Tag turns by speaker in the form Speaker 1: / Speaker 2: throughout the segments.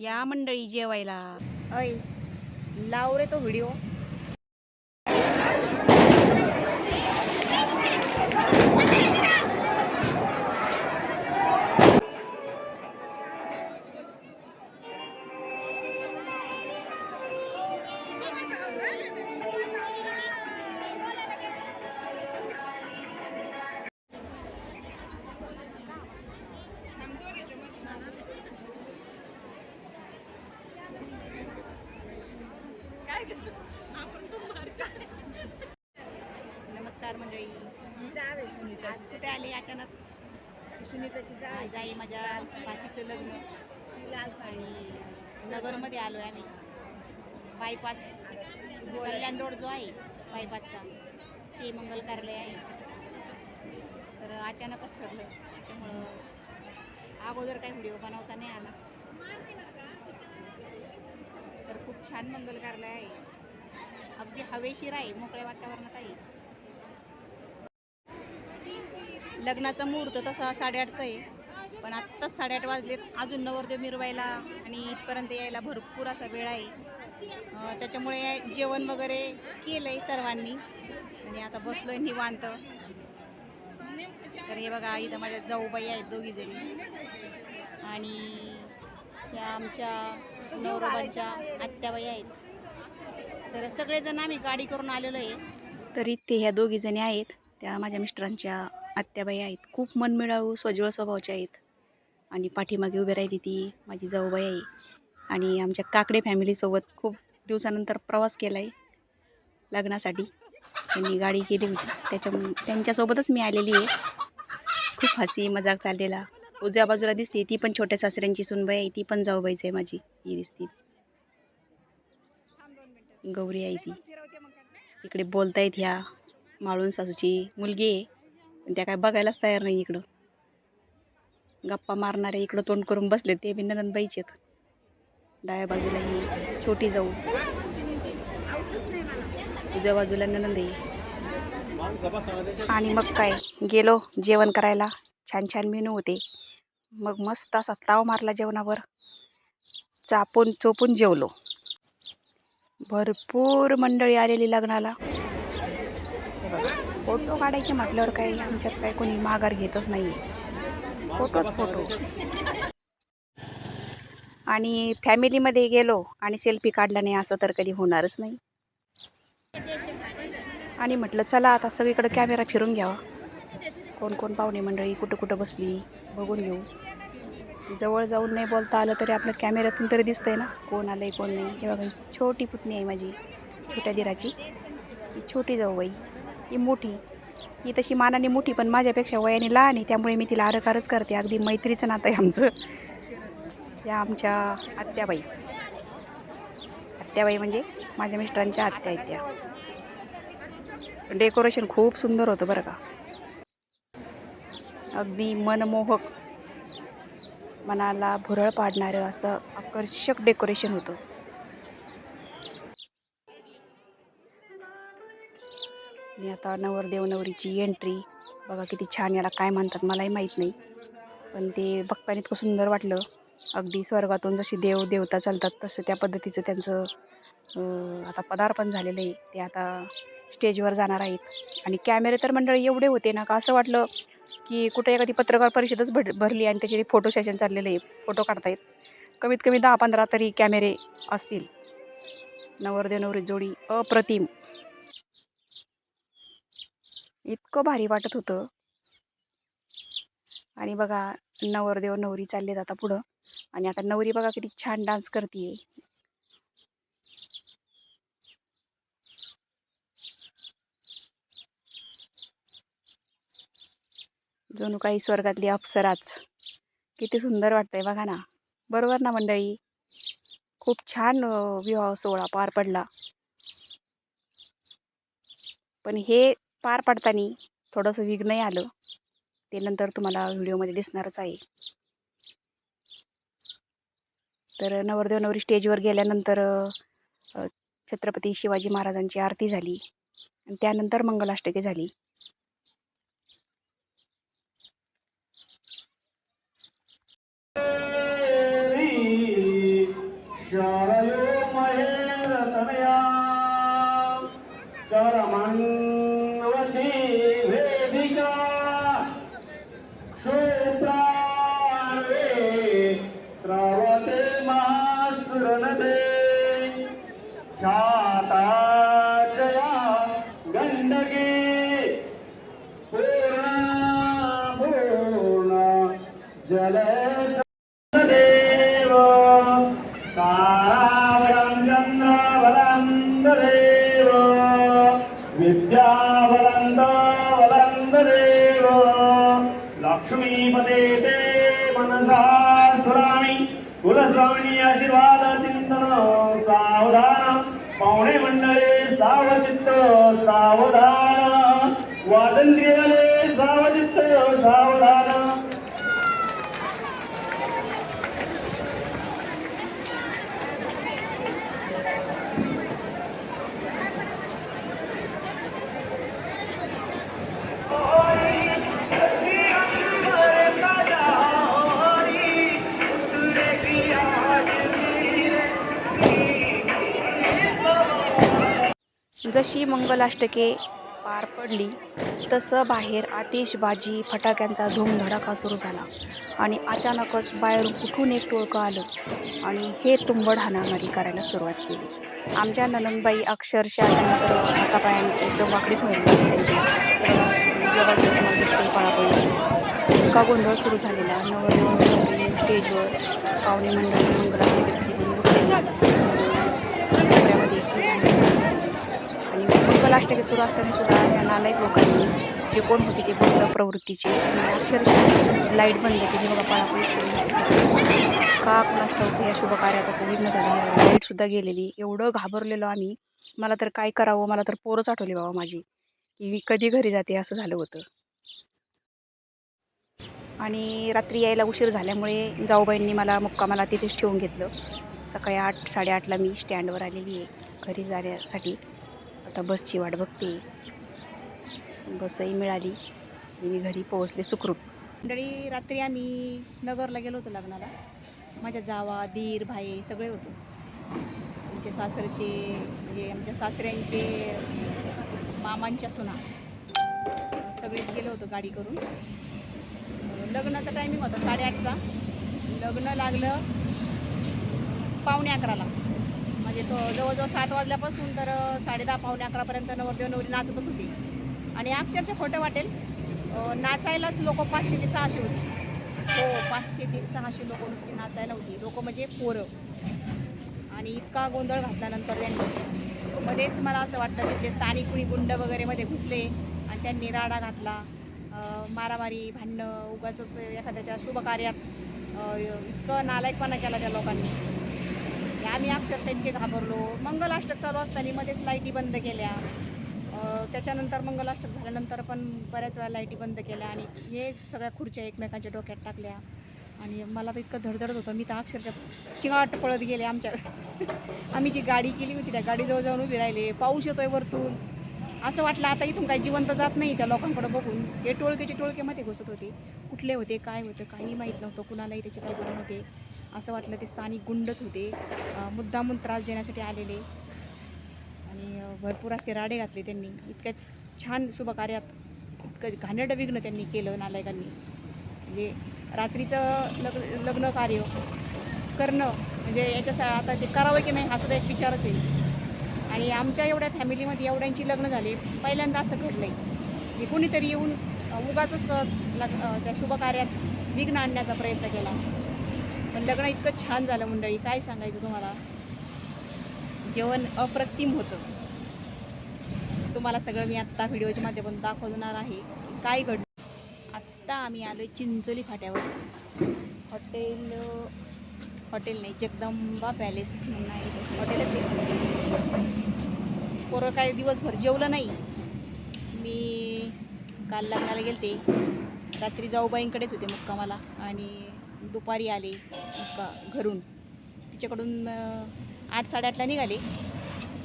Speaker 1: या मंडळी जेवायला.
Speaker 2: अय लाव रे तो व्हिडिओ.
Speaker 1: नमस्कार मंडळी. आज कुठे आले अचानक? आज जाई माझ्या भाचीचं लग्न. आणि नगरमध्ये आलो आहे आम्ही. बायपास कल्याण रोड जो आहे बायपासचा ते मंगल कार्यालय आहे. तर अचानकच ठरलं. त्याच्यामुळं अगोदर काही व्हिडिओ बनवता नाही आला. तर खूप छान मंगल कार्यालय आहे. अगदी हवेशीर आहे मोकळ्या वातावरणात आहे. लग्नाचा मुहूर्त तसा साडेआठचा आहे. पण आत्ताच साडेआठ वाजलेत. अजून नवरदेव मिरवायला आणि इथपर्यंत यायला भरपूर असा वेळ आहे. त्याच्यामुळे जेवण वगैरे केलं आहे सर्वांनी. आणि आता बसलो आहे निवांत. तर हे बघा इथं माझ्या जाऊबाई आहेत दोघीजणी आणि ह्या आमच्या नवरोबांच्या आत्याबाई आहेत. तर सगळेजण आम्ही गाडी करून आलेलो आहे. तरी ते ह्या दोघी जणी आहेत. त्या माझ्या मिस्टरांच्या आत्याबाई आहेत. खूप मनमिळावू स्वज्वळ स्वभावाच्या आहेत. आणि पाठीमागे उभी राहिली ती माझी जाऊबाई आहे आणि आमच्या काकडे फॅमिलीसोबत खूप दिवसानंतर प्रवास केला आहे लग्नासाठी. त्यांनी गाडी केली होती. त्याच्या त्यांच्यासोबतच मी आलेली आहे. खूप हसी मजाक चाललेला. उजव्या बाजूला दिसते ती पण छोट्या सासऱ्यांची सुनबाई आहे. ती पण जाऊबाईच आहे माझी. ही दिसते. गौरी आहे ती. इकडे बोलतायत ह्या. माळून सासूची मुलगी आहे. पण त्या काय बघायलाच तयार नाही इकडं. गप्पा मारणारे इकडं तोंड करून बसले ते बी ननंदबाईचे आहेत. डाव्या बाजूला ही छोटी जाऊ. उजव्या बाजूला ननंद आहे. आणि मग काय गेलो जेवण करायला. छान छान मेनू होते. मग मस्त असा ताव मारला जेवणावर. चापून चोपून जेवलो. भरपूर मंडळी आलेली लग्नाला. फोटो काढायचे म्हटल्यावर काही आमच्यात काही कोणी माघार घेतच नाही फोटोच फोटो. आणि फॅमिलीमध्ये गेलो आणि सेल्फी काढला नाही असं तर कधी होणारच नाही. आणि म्हटलं चला आता सगळीकडे कॅमेरा फिरून घ्यावा. कोण कोण पाहुणे मंडळी कुठं कुठं बसली बघून घेऊ. जवळ जाऊन नाही बोलता आलं तरी आपल्या कॅमेऱ्यातून तरी दिसतंय ना कोण आलं आहे कोण नाही. हे बघा छोटी पुतणी आहे माझी छोट्या दिराची. ही छोटी जाऊ बाई. ही मोठी. ही तशी मानाने मोठी पण माझ्यापेक्षा वयाने लहान आहे त्यामुळे मी तिला आरकारच करते. अगदी मैत्रीचं नातं आहे आमचं. या आमच्या आत्याबाई. आत्याबाई म्हणजे माझ्या मिस्टरांच्या आत्या आहेत त्या. डेकोरेशन खूप सुंदर होतं बरं का. अगदी मनमोहक. मनाला भुरळ पाडणारं असं आकर्षक डेकोरेशन होतं. आणि आता नवरदेव नवरीची एंट्री बघा किती छान याला काय म्हणतात मलाही माहीत नाही. पण ते बघताना इतकं सुंदर वाटलं. अगदी स्वर्गातून जशी देव देवता चालतात तसं त्या पद्धतीचं त्यांचं आता पदार्पण झालेलं आहे. ते आता स्टेजवर जाणार आहेत. आणि कॅमेरे तर मंडळी एवढे होते ना का असं वाटलं की कुठे एखादी पत्रकार परिषदच भर भरली आणि त्याचे फोटो सेशन चाललेलं आहे. फोटो काढतायत. कमीत कमी दहा पंधरा तरी कॅमेरे असतील. नवरदेव नवरी जोडी अप्रतिम. इतकं भारी वाटत होतं. आणि बघा नवरदेव नवरी चाललेत आता पुढं. आणि आता नवरी बघा किती छान डान्स करते जणू काही स्वर्गातली अप्सराच. किती सुंदर वाटतंय बघा ना. बरोबर ना मंडळी? खूप छान विवाह सोहळा पार पडला. पण हे पार पाडताना थोडंसं विघ्नही आलं. ते नंतर तुम्हाला व्हिडिओमध्ये दिसणारच आहे. तर नवरदेव नवरी स्टेजवर गेल्यानंतर छत्रपती शिवाजी महाराजांची आरती झाली. आणि त्यानंतर मंगलाष्टके झाली.
Speaker 3: देव लक्ष्मीपते ते मनसा स्मरामि कुलस्वामी आशीर्वाद चिंतन सावधान. पाहुणे मंडळे सावचित्त सावधान. वादंत्र्यवाले सावचित्त सावधान.
Speaker 1: जशी मंगलाष्टके पार पडली तसं बाहेर आतिषबाजी फटाक्यांचा धूमधडाका सुरू झाला आणि अचानकच बाहेरून कुठून एक टोळकं आलं आणि हे तुंबड हाणामारी करायला सुरुवात केली. आमच्या ननंदबाई अक्षरशः त्यांना तर हातापायाने एकदम वाकडीच व्हायला लागली त्यांची. जवळ तुम्हाला दिसते पळापळी. इतका गोंधळ सुरू झालेला. नवरदेव स्टेजवर पाहुणे मंडळी मंगलाष्टके झाली म्हणून उठलेली आणि कोपऱ्यामध्ये सुरू असताना सुद्धा या नालायक लोकांनी जे कोण होते ते गुंड प्रवृत्तीचे त्यांनी अक्षरशः लाइट बंद केली. बघा पळापळी सुरू झाली सगळं. का कुणास या शुभ कार्यात असं विघ्न झालं? लाईटसुद्धा गेलेली. एवढं घाबरलेलो आम्ही. मला तर काय करावं? मला तर पोरच आठवली बाबा माझी की मी कधी घरी जाते असं झालं होतं. आणि रात्री यायला उशीर झाल्यामुळे जाऊबाईंनी मला मुक्कामाला तिथेच ठेवून घेतलं. सकाळी आठ साडेआठला मी स्टँडवर आलेली आहे घरी जाण्यासाठी. आता बसची वाट बघते. बसही मिळाली. मी घरी पोहोचले सुखरूप.
Speaker 2: मंडळी रात्री आम्ही नगरला गेलो होतो लग्नाला. माझ्या जावा दीर भाई सगळे होते. आमचे सासरचे म्हणजे आमच्या सासऱ्यांचे मामांच्या सुना. सगळेच गेलो होतो गाडी करून. लग्नाचा टायमिंग होता साडेआठचा. लग्न लागलं पावणे अकराला. म्हणजे तो जवळजवळ सात वाजल्यापासून तर साडेदहा पावणे अकरापर्यंत नवरदेव नवरी नाचतच होती. आणि अक्षरशः खोटं वाटेल नाचायलाच लोक पाचशे ते सहाशे होती. हो पाचशे ते सहाशे लोक नुसती नाचायला होती. लोक म्हणजे पोरं. आणि इतका गोंधळ घातल्यानंतर त्यांनी मध्येच मला असं वाटतं तिथले स्थानिक कुणी गुंड वगैरेमध्ये घुसले आणि त्यांनी राडा घातला. मारामारी भांडणं उगाच एखाद्याच्या शुभ कार्यात इतकं नालायकपणा केला त्या लोकांनी. आम्ही अक्षरशः इतके घाबरलो. मंगलाष्टक चालू असताना मध्येच लाईटी बंद केल्या. त्याच्यानंतर मंगलाष्टक झाल्यानंतर पण बऱ्याच वेळा लाईटी बंद केल्या आणि हे सगळ्या खुर्च्या एकमेकांच्या डोक्यात टाकल्या. आणि मला तर इतकं धडधडत होतं. मी तर अक्षरशः चिंगाट पळत गेले आमच्या आम्ही जी गाडी केली होती त्या गाडीजवळ जाऊन उभी राहिले. पाऊस येतोय वरतून. असं वाटलं आता इथून काही जिवंत जात नाही त्या लोकांकडे बघून. हे टोळकेचे टोळकेमध्ये घुसत होते. कुठले होते काय होतं काही माहीत नव्हतं. कुणालाही त्याची कल्पना होते असं वाटलं ते स्थानिक गुंडच होते. मुद्दामून त्रास देण्यासाठी आलेले. आणि भरपूर असे राडे घातले त्यांनी. इतक्या छान शुभकार्यात इतकं घाणेरडं विघ्न त्यांनी केलं नालायकांनी. म्हणजे रात्रीचं लग लग्न कार्य करणं म्हणजे याच्या आता ते करावं की नाही हा सुद्धा एक विचारच आहे. आणि आमच्या एवढ्या फॅमिलीमध्ये एवढ्यांची लग्न झाले पहिल्यांदा असं घडलं आहे की कोणीतरी येऊन उगाच लग त्या शुभकार्यात विघ्न आणण्याचा प्रयत्न केला. पण लग्न इतकं छान झालं मंडळी. काय सांगायचं तुम्हाला? जेवण अप्रतिम होतं. तुम्हाला सगळं मी आत्ता व्हिडिओच्या माध्यमातून दाखवणार आहे. काय घडलं आत्ता आम्ही आलो आहे चिंचोली फाट्यावर. हॉटेल हॉटेल नाही जगदंबा पॅलेस म्हणून आहे हॉटेलच आहे पोरं काय दिवसभर जेवलं नाही. मी काल लग्नाला गेले ते रात्री जाऊबाईंकडेच होते मुक्कामाला आणि दुपारी आले घरून. तिच्याकडून आठ साडेआठला निघाले.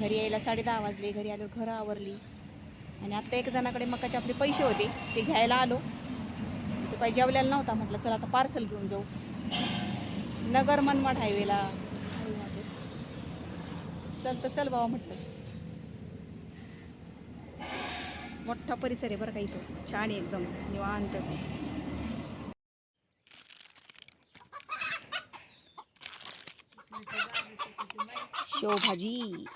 Speaker 2: घरी यायला साडे दहा वाजले. घरी आलो घरं आवरली. आणि आत्ता एक जणाकडे मकाचे आपले पैसे होते. ते घ्यायला आलो. तो काही जेवलेला नव्हता. म्हटलं चला आता पार्सल घेऊन जाऊ. नगर मनमाड हायवेला चल तर चल बाबा म्हटलं. मोठा परिसर आहे बरं का इथं. छान आहे एकदम. निवांत. शेवभाजी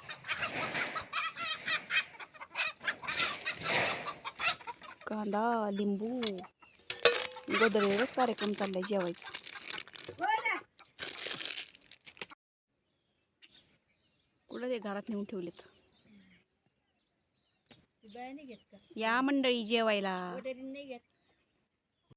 Speaker 2: कांदा लिंबू. गोदरेवरच कार्यक्रम चाललाय जेवायचा.
Speaker 1: कुठं ते घरात नेऊन ठेवलेत? या मंडळी जेवायला.